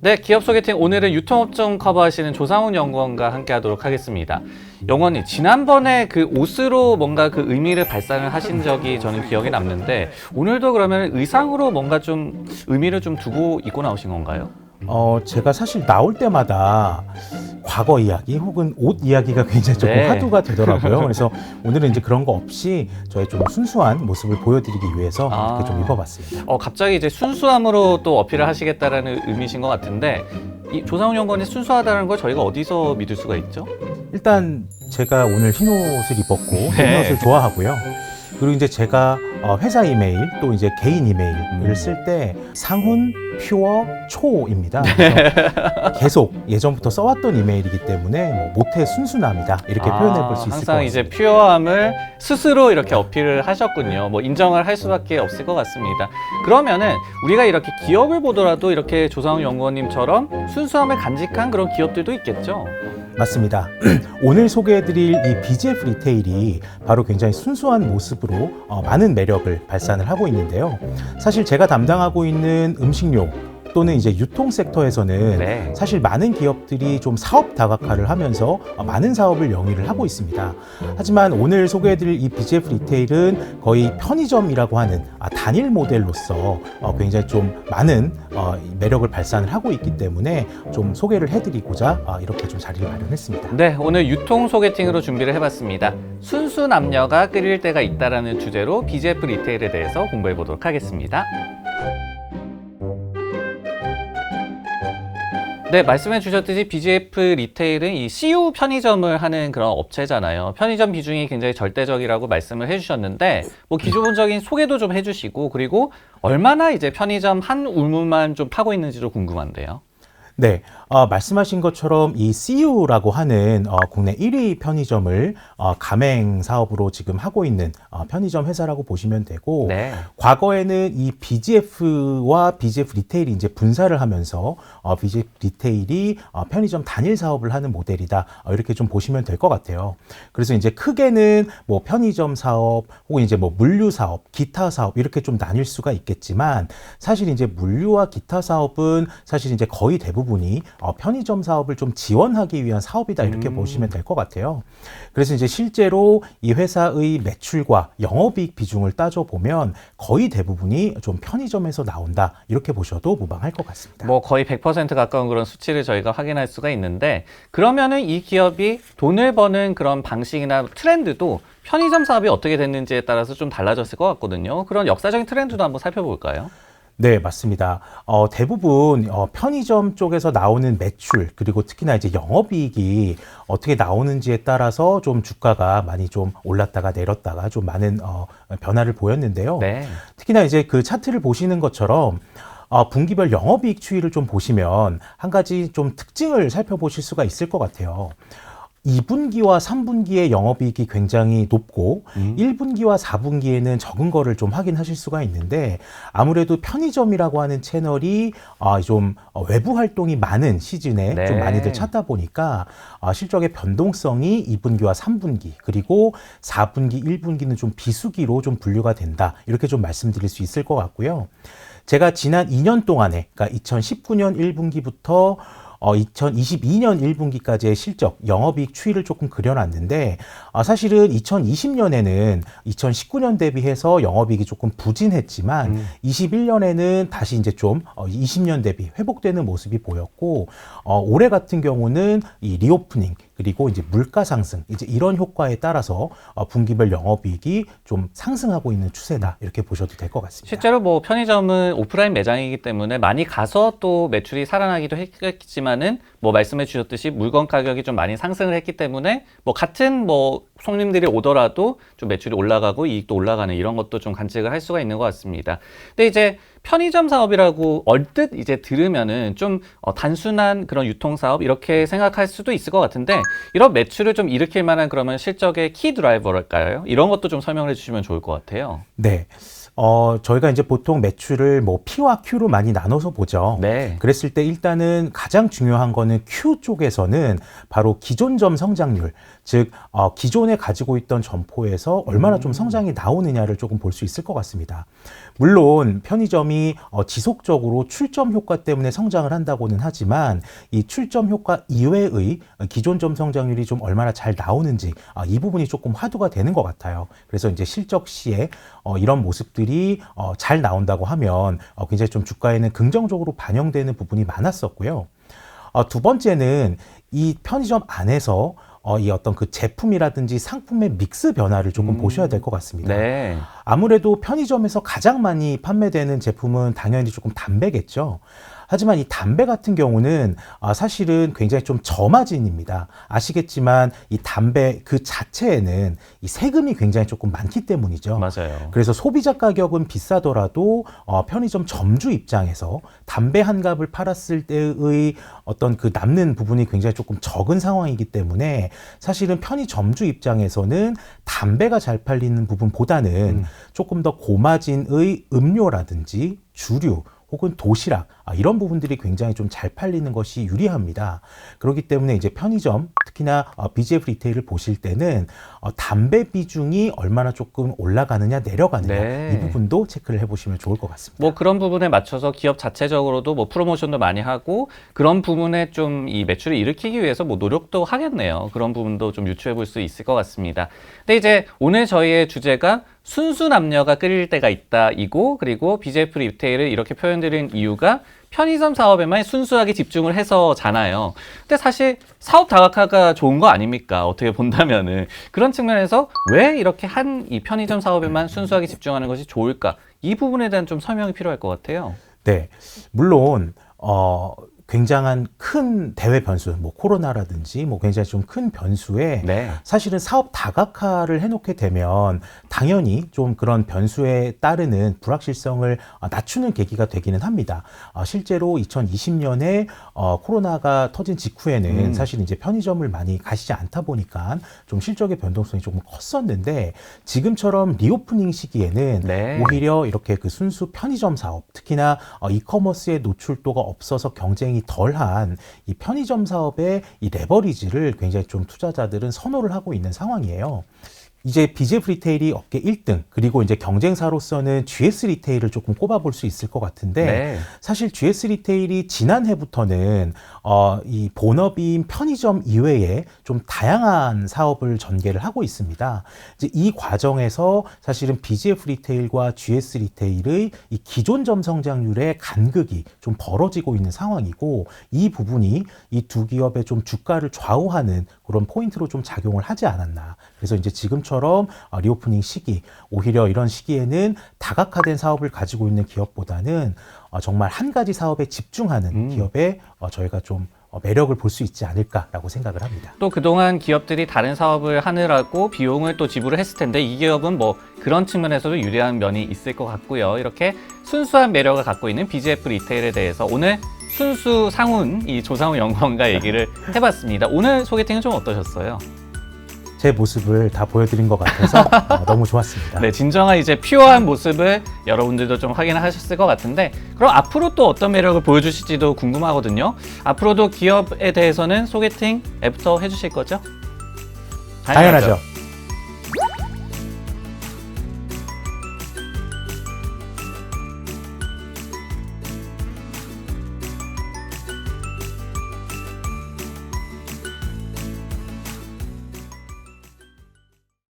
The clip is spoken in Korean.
네, 기업 소개팅 오늘은 유통업종 커버하시는 조상훈 연구원과 함께 하도록 하겠습니다. 영원님, 지난번에 그 옷으로 뭔가 그 의미를 발산을 하신 적이 저는 기억에 남는데 오늘도 그러면 의상으로 뭔가 좀 의미를 좀 두고 입고 나오신 건가요? 어, 제가 사실 나올 때마다 과거 이야기 혹은 옷 이야기가 굉장히 조금 네. 화두가 되더라고요. 그래서 오늘은 이제 그런 거 없이 저의 좀 순수한 모습을 보여드리기 위해서 아. 이렇게 좀 입어봤습니다. 어, 갑자기 이제 순수함으로 또 어필을 하시겠다라는 의미신 것 같은데 이 조상훈 연구원이 순수하다는 걸 저희가 어디서 믿을 수가 있죠? 일단 제가 오늘 흰 옷을 입었고 네. 흰 옷을 좋아하고요. 그리고 이제 제가 어, 회사 이메일 또 이제 개인 이메일을 음. 쓸때 상훈 퓨어 초입니다. 네. 계속 예전부터 써왔던 이메일이기 때문에 뭐 모태 순수남이다 이렇게 아, 표현해 볼 수 있을 것 항상 같습니다. 이제 퓨어함을 스스로 이렇게 어필을 하셨군요. 뭐 인정을 할 수밖에 없을 것 같습니다. 그러면은 우리가 이렇게 기업을 보더라도 이렇게 조상훈 연구원님처럼 순수함을 간직한 그런 기업들도 있겠죠. 맞습니다. 오늘 소개해드릴 이 BGF 리테일이 바로 굉장히 순수한 모습 으로 어, 많은 매력을 발산을 하고 있는데요. 사실 제가 담당하고 있는 음식료 또는 이제 유통 섹터에서는 네. 사실 많은 기업들이 좀 사업 다각화를 하면서 어, 많은 사업을 영위를 하고 있습니다. 하지만 오늘 소개해드릴 이 BGF 리테일은 거의 편의점이라고 하는 아, 단일 모델로서 어, 굉장히 좀 많은 어, 이 매력을 발산을 하고 있기 때문에 좀 소개를 해드리고자 아, 이렇게 좀 자리를 마련했습니다. 네, 오늘 유통 소개팅으로 준비를 해봤습니다. 순 수 남녀가 끌릴 때가 있다라는 주제로 BGF 리테일에 대해서 공부해 보도록 하겠습니다. 네, 말씀해 주셨듯이 BGF 리테일은 이 CU 편의점을 하는 그런 업체잖아요. 편의점 비중이 굉장히 절대적이라고 말씀을 해 주셨는데, 뭐 기본적인 소개도 좀 해 주시고, 그리고 얼마나 이제 편의점 한 울문만 좀 파고 있는지도 궁금한데요. 네, 어, 말씀하신 것처럼 이 CU라고 하는 어, 국내 1위 편의점을 어, 가맹 사업으로 지금 하고 있는 어, 편의점 회사라고 보시면 되고 네. 과거에는 이 BGF와 BGF 리테일이 이제 분사를 하면서 어, BGF 리테일이 어, 편의점 단일 사업을 하는 모델이다 어, 이렇게 좀 보시면 될 것 같아요. 그래서 이제 크게는 뭐 편의점 사업 혹은 이제 뭐 물류 사업, 기타 사업 이렇게 좀 나뉠 수가 있겠지만 사실 이제 물류와 기타 사업은 사실 이제 거의 대부분 이 어, 편의점 사업을 좀 지원하기 위한 사업이다 이렇게 음. 보시면 될 것 같아요. 그래서 이제 실제로 이 회사의 매출과 영업이익 비중을 따져 보면 거의 대부분이 좀 편의점에서 나온다 이렇게 보셔도 무방할 것 같습니다. 뭐 거의 100% 가까운 그런 수치를 저희가 확인할 수가 있는데 그러면은 이 기업이 돈을 버는 그런 방식이나 트렌드도 편의점 사업이 어떻게 됐는지에 따라서 좀 달라졌을 것 같거든요. 그런 역사적인 트렌드도 한번 살펴볼까요? 네, 맞습니다. 어, 대부분 어, 편의점 쪽에서 나오는 매출 그리고 특히나 이제 영업이익이 어떻게 나오는지에 따라서 좀 주가가 많이 좀 올랐다가 내렸다가 좀 많은 어, 변화를 보였는데요. 네. 특히나 이제 그 차트를 보시는 것처럼 어, 분기별 영업이익 추이를 좀 보시면 한 가지 좀 특징을 살펴보실 수가 있을 것 같아요. 2분기와 3분기의 영업이익이 굉장히 높고 음. 1분기와 4분기에는 적은 거를 좀 확인하실 수가 있는데 아무래도 편의점이라고 하는 채널이 아, 좀 어, 외부 활동이 많은 시즌에 네. 좀 많이들 찾다 보니까 아, 실적의 변동성이 2분기와 3분기 그리고 4분기, 1분기는 좀 비수기로 좀 분류가 된다 이렇게 좀 말씀드릴 수 있을 것 같고요. 제가 지난 2년 동안에 그러니까 2019년 1분기부터 어, 2022년 1분기까지의 실적, 영업이익 추이를 조금 그려놨는데, 아, 사실은 2020년에는 2019년 대비해서 영업이익이 조금 부진했지만, 음. 21년에는 다시 이제 좀 어, 20년 대비 회복되는 모습이 보였고, 어, 올해 같은 경우는 이 리오프닝, 그리고 이제 물가 상승, 이제 이런 효과에 따라서 어, 분기별 영업이익이 좀 상승하고 있는 추세다. 이렇게 보셔도 될 것 같습니다. 실제로 뭐 편의점은 오프라인 매장이기 때문에 많이 가서 또 매출이 살아나기도 했겠지만은 뭐 말씀해 주셨듯이 물건 가격이 좀 많이 상승을 했기 때문에 뭐 같은 뭐 손님들이 오더라도 좀 매출이 올라가고 이익도 올라가는 이런 것도 좀 관측을 할 수가 있는 것 같습니다. 근데 이제 편의점 사업이라고 얼뜻 이제 들으면은 좀 어, 단순한 그런 유통 사업 이렇게 생각할 수도 있을 것 같은데 이런 매출을 좀 일으킬 만한 그러면 실적의 키 드라이버랄까요? 이런 것도 좀 설명을 해주시면 좋을 것 같아요. 네. 어, 저희가 이제 보통 매출을 뭐 P와 Q로 많이 나눠서 보죠. 네. 그랬을 때 일단은 가장 중요한 거는 Q 쪽에서는 바로 기존점 성장률, 즉 어, 기존에 가지고 있던 점포에서 얼마나 좀 성장이 나오느냐를 조금 볼 수 있을 것 같습니다. 물론 편의점이 어, 지속적으로 출점 효과 때문에 성장을 한다고는 하지만 이 출점 효과 이외의 기존점 성장률이 좀 얼마나 잘 나오는지 아, 이 부분이 조금 화두가 되는 것 같아요. 그래서 이제 실적 시에 어, 이런 모습들이 어, 잘 나온다고 하면 어, 굉장히 좀 주가에는 긍정적으로 반영되는 부분이 많았었고요. 어, 두 번째는 이 편의점 안에서 어, 이 어떤 그 제품이라든지 상품의 믹스 변화를 조금 보셔야 될 것 같습니다. 네. 아무래도 편의점에서 가장 많이 판매되는 제품은 당연히 조금 담배겠죠. 하지만 이 담배 같은 경우는 아, 사실은 굉장히 좀 저마진입니다. 아시겠지만 이 담배 그 자체에는 이 세금이 굉장히 조금 많기 때문이죠. 맞아요. 그래서 소비자 가격은 비싸더라도 어, 편의점 점주 입장에서 담배 한 갑을 팔았을 때의 어떤 그 남는 부분이 굉장히 조금 적은 상황이기 때문에 사실은 편의점주 입장에서는 담배가 잘 팔리는 부분보다는 조금 더 고마진의 음료라든지 주류 혹은 도시락 아, 이런 부분들이 굉장히 좀 잘 팔리는 것이 유리합니다. 그렇기 때문에 이제 편의점 특히나 어, BGF 리테일을 보실 때는 어, 담배 비중이 얼마나 조금 올라가느냐 내려가느냐 네. 이 부분도 체크를 해보시면 좋을 것 같습니다. 뭐 그런 부분에 맞춰서 기업 자체적으로도 뭐 프로모션도 많이 하고 그런 부분에 좀 이 매출을 일으키기 위해서 뭐 노력도 하겠네요. 그런 부분도 좀 유추해 볼 수 있을 것 같습니다. 근데 이제 오늘 저희의 주제가 순수 남녀가 끌릴 때가 있다 이고 그리고 BJF 리테일을 이렇게 표현드린 이유가 편의점 사업에만 순수하게 집중을 해서잖아요. 근데 사실 사업 다각화가 좋은 거 아닙니까? 어떻게 본다면은 그런 측면에서 왜 이렇게 한 이 편의점 사업에만 순수하게 집중하는 것이 좋을까? 이 부분에 대한 좀 설명이 필요할 것 같아요. 네, 물론 어 굉장한 큰 대외 변수, 뭐 코로나라든지 뭐 굉장히 좀 큰 변수에 네. 사실은 사업 다각화를 해놓게 되면 당연히 좀 그런 변수에 따르는 불확실성을 어, 낮추는 계기가 되기는 합니다. 어, 실제로 2020년에 어, 코로나가 터진 직후에는 음. 사실 이제 편의점을 많이 가시지 않다 보니까 좀 실적의 변동성이 조금 컸었는데 지금처럼 리오프닝 시기에는 네. 오히려 이렇게 그 순수 편의점 사업, 특히나 어, 이커머스의 노출도가 없어서 경쟁이 덜한 이 편의점 사업의 이 레버리지를 굉장히 좀 투자자들은 선호를 하고 있는 상황이에요. 이제 BJF 리테일이 업계 1등, 그리고 이제 경쟁사로서는 GS 리테일을 조금 꼽아볼 수 있을 것 같은데, 네. 사실 GS 리테일이 지난해부터는 어, 이 본업인 편의점 이외에 좀 다양한 사업을 전개를 하고 있습니다. 이제 이 과정에서 사실은 BGF 리테일과 GS 리테일의 이 기존점 성장률의 간극이 좀 벌어지고 있는 상황이고 이 부분이 이 두 기업의 좀 주가를 좌우하는 그런 포인트로 좀 작용을 하지 않았나. 그래서 이제 지금 처럼 어, 리오프닝 시기 오히려 이런 시기에는 다각화된 사업을 가지고 있는 기업보다는 어, 정말 한 가지 사업에 집중하는 음. 기업에 어, 저희가 좀 어, 매력을 볼 수 있지 않을까라고 생각을 합니다. 또 그동안 기업들이 다른 사업을 하느라고 비용을 또 지불을 했을 텐데 이 기업은 뭐 그런 측면에서도 유리한 면이 있을 것 같고요. 이렇게 순수한 매력을 갖고 있는 BGF 리테일에 대해서 오늘 순수 상훈 이 조상훈 연구원과 얘기를 해봤습니다. 오늘 소개팅은 좀 어떠셨어요? 제 모습을 다 보여드린 것 같아서 어, 너무 좋았습니다. 네, 진정한 이제 퓨어한 모습을 여러분들도 좀 확인하셨을 것 같은데 그럼 앞으로 또 어떤 매력을 보여주실지도 궁금하거든요. 아, 앞으로도 기업에 대해서는 소개팅 애프터 해주실 거죠? 당연하죠.